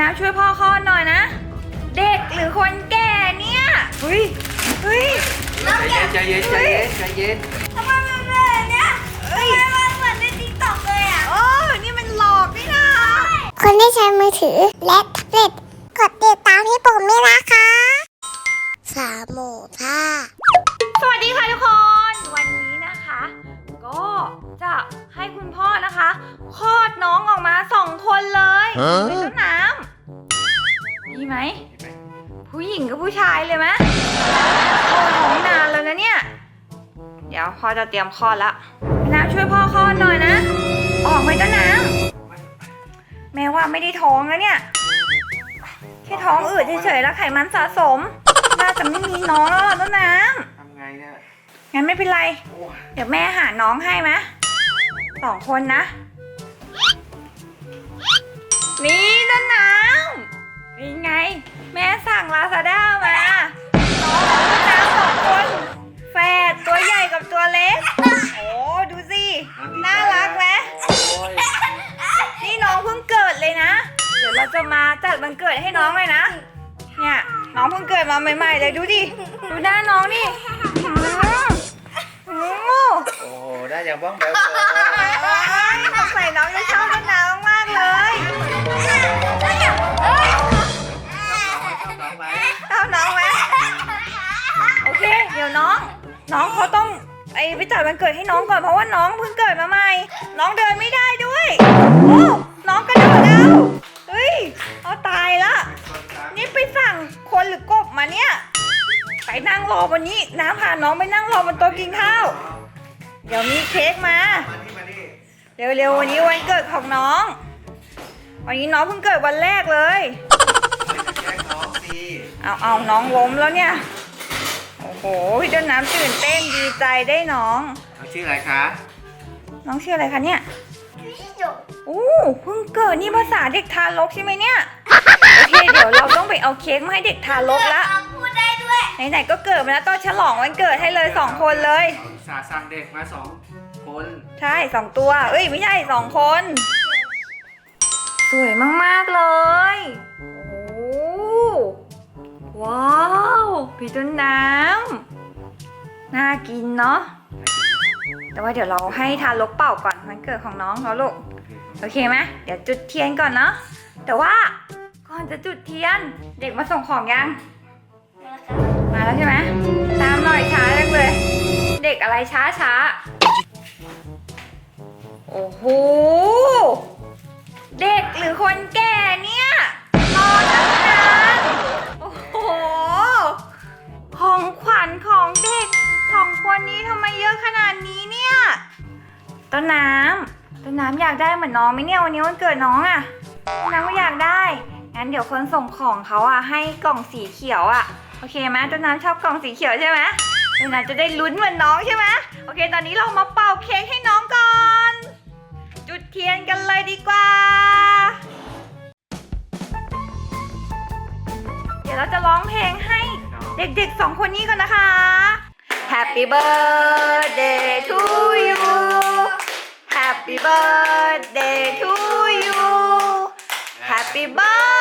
น้ำช่วยพ่อคลอดหน่อยนะ เด็กหรือคนแก่เนี่ยเฮ้ยเฮ้ยใจเย็นใจเย็นใจเย็นทำไมมันเป็นแบบเนี้ยทำไมมันเหมือนในติ๊กต็อกเลยอะโอ้นี่มันหลอกนี่นะคนที่ใช้มือถือและแท็บเล็ตกดติดตามพี่ปุ่มด้วยนะคะสามหมูท่าสวัสดีค่ะทุกคน วันนี้นะคะ ก็จะให้คุณพ่อนะคะคลอดน้องออกมาสองคนเลยเป็น พ่อจะเตรียมคลอดละน้ำช่วยพ่อคลอดหน่อยนะ ออกไหมต้นน้ำแม้ว่าไม่ได้ท้องแล้วเนี่ย แค่ท้องอืดเฉยๆแล้วไขมันสะสม น่าจะไม่มีน้องแล้วล่ะต้นน้ทำไงเนี่ยำงั้นไม่เป็นไร โอ้ยเดี๋ยวแม่หาน้องให้ไหมสองคนนะ นี่ต้นน้ำนี่ไง แม่สั่งลาซาด้ามา ดวันเกิดให้น้องเลยนะ เนี่ยน้องเพิ่งเกิดมาใหม่ ๆ เลยดูดิ ดูหน้าน้องนี่อื้อหือโอ้โหได้อย่างบ้องแบ๊วเลยสงสัยน้องจะชอบต้นน้ำมากเลยชอบน้องไหมชอบน้องไหมโอเค เดี๋ยวน้อง น้องเขาต้องไอไปจัดวันเกิดให้น้องก่อนเพราะว่าน้องเพิ่งเกิดมาใหม่ น้องเดินไม่ได้ด้วย โอ้ น้องกระโดดเอา ละนี่ไปสั่งคนหรือกบมาเนี่ย ไปนั่งรอวันนี้ น้ำพาน้องไปนั่งรอบนโต๊ะกินข้าว เดี๋ยวมีเค้กมามานี่มานี่เร็วๆวันนี้วันเกิดของน้อง วันนี้น้องเพิ่งเกิดวันแรกเลยแกล้งน้องสิเอาเอาน้องล้มแล้วเนี่ย โอ้โหพี่ต้นน้ำตื่นเต้นดีใจได้น้อง น้องชื่ออะไรคะ น้องชื่ออะไรคะเนี่ยพี่จุกอู้เพิ่งเกิดนี่ภาษาเด็กทารกใช่ไหมเนี่ยโอ เคเดี๋ยวเราต้องไปเอาเค้กมาให้เด็กทารกละ พูดได้ด้วย ไหนๆก็เกิดมาแล้วต้องฉลองวันเกิดให้เลยสองคนเลยอุตสาห์สั่งเด็กมาสองคนใช่สองตัว เอ้ยไม่ใช่สองคน สวยมากๆเลย โอ้ว้าวพี่ต้นน้ำน่ากินเนาะ แต่ว่าเดี๋ยวเราให้ทารกเป่าก่อนวันเกิดของน้องเขาลูก โอเคไหมเดี๋ยวจุดเทียนก่อนเนาะ แต่ว่า ก่อนจะจุดเทียน เด็กมาส่งของยัง มาแล้วใช่ไหมตามหน่อยช้าจังเลย เด็กอะไรช้าช้าโอ้โห เด็กหรือคนแก่เนี่ยรอตั้งนานโอ้โห ของขวัญของเด็กสองคนนี้ทำไมเยอะขนาดนี้เนี่ย ต้นน้ำต้นน้ำอยากได้เหมือนน้องไหมเนี่ยวันนี้วันเกิดน้องอะน้ำก็อยาก งั้นเดี๋ยวคนส่งของเขาอะให้กล่องสีเขียวอะโอเคไหมต้นน้ำชอบกล่องสีเขียวใช่ไหมต้นน้ำจะได้ลุ้นเหมือนน้องใช่ไหมโอเค ตอนนี้เรามาเป่าเค้กให้น้องก่อน จุดเทียนกันเลยดีกว่า เดี๋ยวเราจะร้องเพลงให้เด็กๆสองคนนี้ก่อนนะคะ Happy birthday to you Happy birthday to you Happy birthday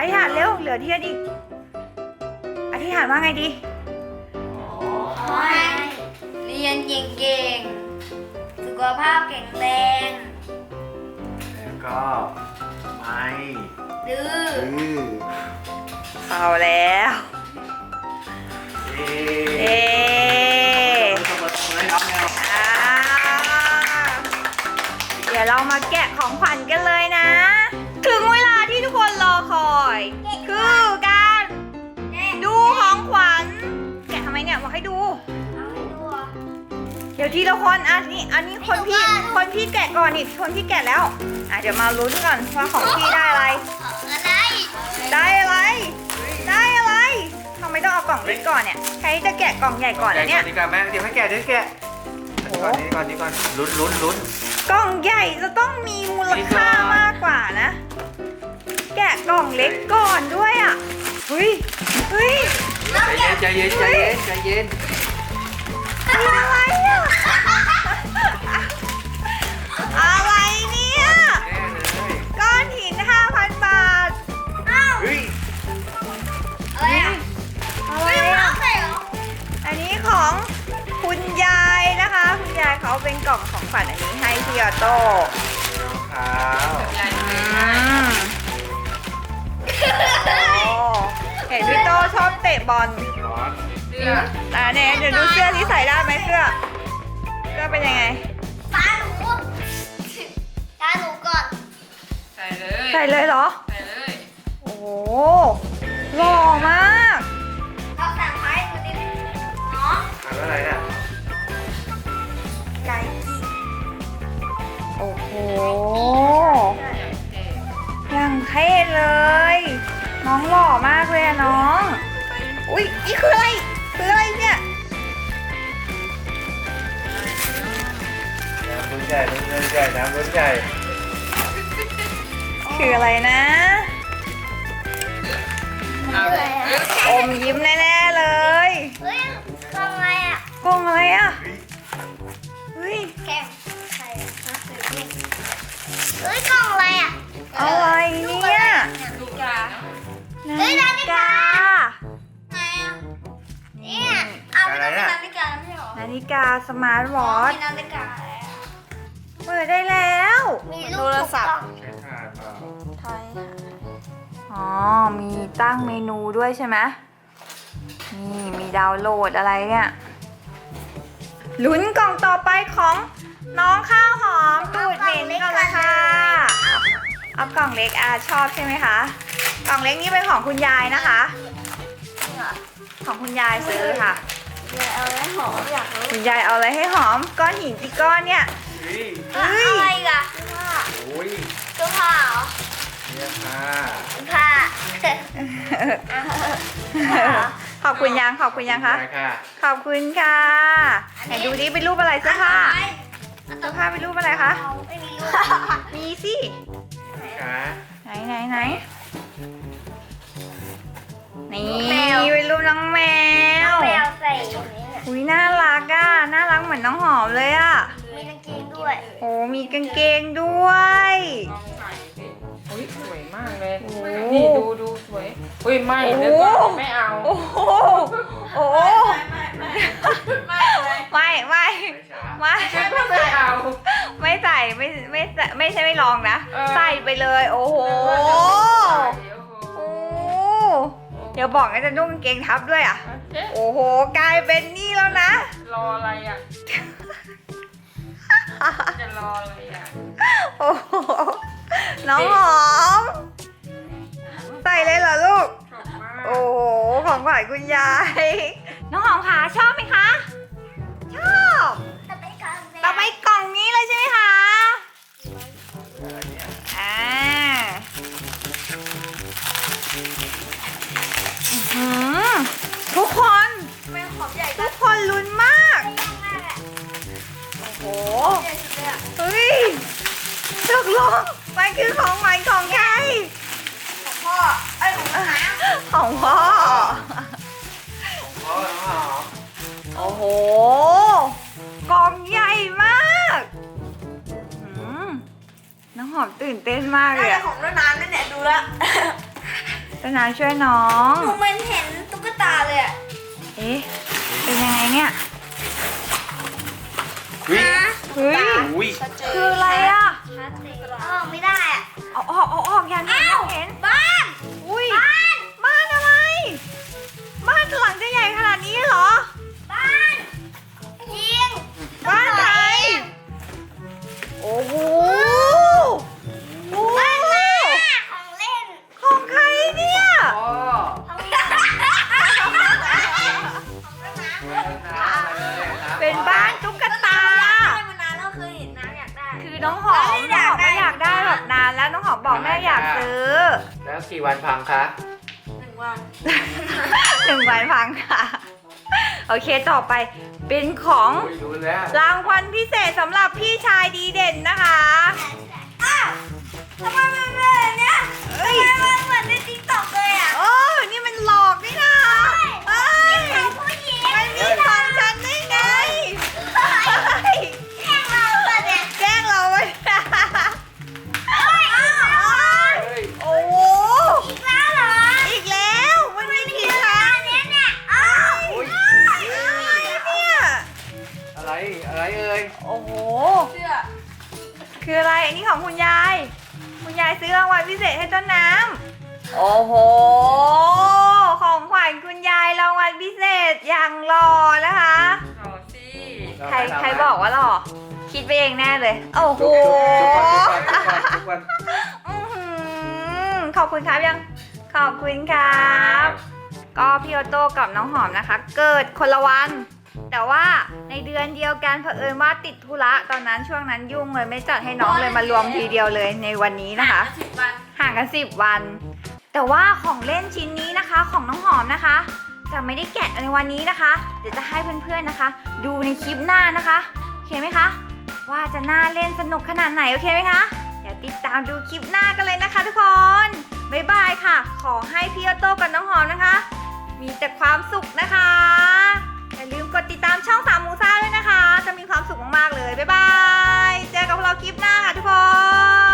อธิษฐานเร็วเหลือเทียนอีกอธิษฐานว่าไงดี ขอให้เรียนเก่งๆ สุขภาพแข็งแรง แล้วก็ไม่ดื้อดื้อเอาแล้วเอ๊เอะต้องมาทำให้น้องแมว อ่าเดี๋ยวเรามาแกะของขวัญกันเลยนะ ยวทีละคนอันนี้อันนี้คนพี่คนพี่แกะก่อนนี่คนพี่แกะแล้วอะเดี๋ยวมาลุ้นก่อนว่าของพี่ได้อะไร อะไร ได้อะไร ได้อะไรทำไมต้องเอากล่องเล็กก่อนเนี่ยใครจะแกะกล่องใหญ่ก่อนนะเนี่ยดีกว่าแม่เดี๋ยวให้แกะเดี๋ยวแกะดีก่อนดีก่อนดีก่อนลุ้นลุ้นลุ้นกล่องใหญ่จะต้องมีมูลค่ามากกว่านะ แกะกล่องเล็กก่อนด้วยอะเฮ้ยเฮ้ยใจเย็นใจเย็นใจเย็นใจเย็นอะไรอะ อะไรเนี่ย แน่เลยก้อนหิน 5,000 บาทเฮ้ยอะไรอะอะไรไม่อะ ใส่เหรออันนี้ของคุณยายนะคะ คุณยายเขาเป็นกล่องของขวัญอันนี้ให้พี่ออโต้รองเท้าอืมโอ้เห็นพี่โตชอบเตะบอลร้อน อ่าเนี่ยเดี๋ยวดูเสื้อที่ใส่ได้ไหมเสื้อ เสื้อเป็นยังไง ใส่เลยเหรอ ใส่เลย โอ้โหหล่อมากเอาสั่งไม้ดูดิเนาะอ่านว่าอะไรน่ะไก่กีโอ้โหอย่างเท่ยังเท่เลย น้องหล่อมากเลยอะน้อง อุ้ยนี่คืออะไรคืออะไรเนี่ยน้ำรุ่นใหญ่น้ำรุ่นใหญ่น้ำรุ่นใหญ่ คืออะไรนะ เอาเลยอมยิ้มแน่ๆเลย เฮ้ยทำไมอะกล่องอะไรอะเฮ้ย แกงใครอะฮะเฮ้ยกล่องอะไรอะอะไรเนี่ยลูกกาเฮ้ยนาฬิกาฬิไหนอะเนี่ยเอาไม่ต้องมีนาฬิกาไม่ใช่เหรอนาฬิกาสมาร์ทวอทมีนาฬิกาอะไรอะเปิดได้แล้ว มีลูกโทรศัพท์ อ๋อ มีตั้งเมนูด้วยใช่ไหมนี่มีดาวน์โหลดอะไรเนี่ย ลุ้นกล่องต่อไปของน้องข้าวหอมตูดเหม็นก่อนเลยค่ะเอากล่องเล็กอาชอบใช่ไหมคะ กล่องเล็กนี่เป็นของคุณยายนะคะ ของคุณยายซื้อค่ะเดี๋ยวเอาไว้หอมอยากรู้คุณยายเอาอะไรให้หอมก้อนหินกี่ก้อนเนี่ย เฮ้ยเฮ้ยอะไรอีกอะเสื้อผ้าโอ้ยเสื้อผ้าเหรอเนี่ยค่ะเสื้อผ้าขอบคุณยังขอบคุณยังคะได้ค่ะ ขอบคุณค่ะไหนดูดิเป็นรูปอะไรเสื้อผ้าเสื้อผ้าเป็นรูปอะไรคะไม่มีลูกมีสิค่ะไหนไหนไหนนี่เป็นรูปน้องแมวแมวใส่อย่างนี้เนี่ยอุ้ยน่ารักอะน่ารักเหมือนน้องหอมเลยอะมีกางเกงด้วยโอ้มีกางเกงด้วยลองใส่สิอุ้ ยสวยมากเลยโอ้นี่ดูดูสวยอุ้ยไม่โอ้เดี๋ยวก่อนไม่เอาโอ้โหโอ้โหไม่เลยไม่ไม่ไม่ช้าไม่ไม่เอาไม่ใส่ไม่ไม่ใส่ไม่ใช่ไม่ลองนะเออใส่ไปเลย โอ้โหโอ้เดี๋ยวบอกนะจะนุ่งกางเกงทับด้วยอะเอ๊ะโอ้โห กลายเป็นนี่แล้วนะ รออะไรอะ จะรออะไรอะ โอ้โห น้องหอม ใส่เลยเหรอลูกชอบมากโอ้โห ของขวัญคุณยาย น้องหอมคะชอบไหมคะ ชอบจะไปกันต่อไปกล่องนี้เลยใช่ไหมคะ อ่าอื้อหือทุกคนแมวขอบใหญ่ทุกคนลุ้นมากไม่ยังมากอะโอ้โห ใหญ่สุดเลยอะ เฮ้ยตกลง มันคือของขวัญของใคร ของพ่อไอ้ย ของน้าของพ่อพ่อน้องหอมโอ้โห กล่องใหญ่มากอืมน้องหอมตื่นเต้นมากเลยน่าจะอะของน้าน้ำนั่นแหละดูละต้นน้ำช่วยน้อง หนูเหมันเห็นตุ๊กตาเลยอะเอ๊ะ เป็นยังไงเนี่ยเฮ้ยเฮ้ย อุ้ยคืออะไรอะ ออกเอาออกอย่าเห็นอย่าเห็นบ้าน อุ้ยบ้าน บ้านอะไร บ้านหลังจะใแล้วกี่วันพังคะ หนึ่งวัน หนึ่งวันพังค่ะ โอเคต่อไปเป็นของอุ้ยรู้แล้วรางวัลพิเศษสำหรับพี่ชายดีเด่นนะคะ อ้าวทำไมมันเป็นแบบเนี้ยทำไมมันเหมือนในติ๊กต็อกเลยอะ โอ้ นี่มันหลอกนี่นะเอ้ยคือ ซื้อรางวัลพิเศษให้ต้นน้ำ โอ้โห ของขวัญคุณยายรางวัลพิเศษอย่างหล่อนะคะ ต่อสิใครใครบอกว่าหล่อ คิดไปเองแน่เลย โอ้โหจุ๊บจุ๊บจุ๊บก่อนจุ๊บก่อนจุ๊บก่อนอื้อหือขอบคุณครับยัง ขอบคุณครับ ก็พี่โอโต้กับน้องหอมนะคะ เกิดคนละวัน แต่ว่าในเดือนเดียวกันเผอิญว่าติดธุระตอนนั้นช่วงนั้นยุ่งเลยไม่จัดให้น้องเลยมารวมทีเดียวเลยในวันนี้นะคะ สิบวันห่างกัน10วัน แต่ว่าของเล่นชิ้นนี้นะคะของน้องหอมนะคะ จะไม่ได้แกะในวันนี้นะคะ เดี๋ยวจะให้เพื่อนๆนะคะ ดูในคลิปหน้านะคะโอเคไหมคะ ว่าจะน่าเล่นสนุกขนาดไหนโอเคไหมคะเดี๋ยวติดตามดูคลิปหน้ากันเลยนะคะ ทุกคนบ๊ายบายค่ะ ขอให้พี่ออโต้กับน้องหอมนะคะ มีแต่ความสุขนะคะ อย่าลืมกดติดตามช่องสามมูซ่าด้วยนะคะ จะมีความสุขมากๆเลย บ๊ายบาย เจอกับพวกเราคลิปหน้าค่ะทุกคน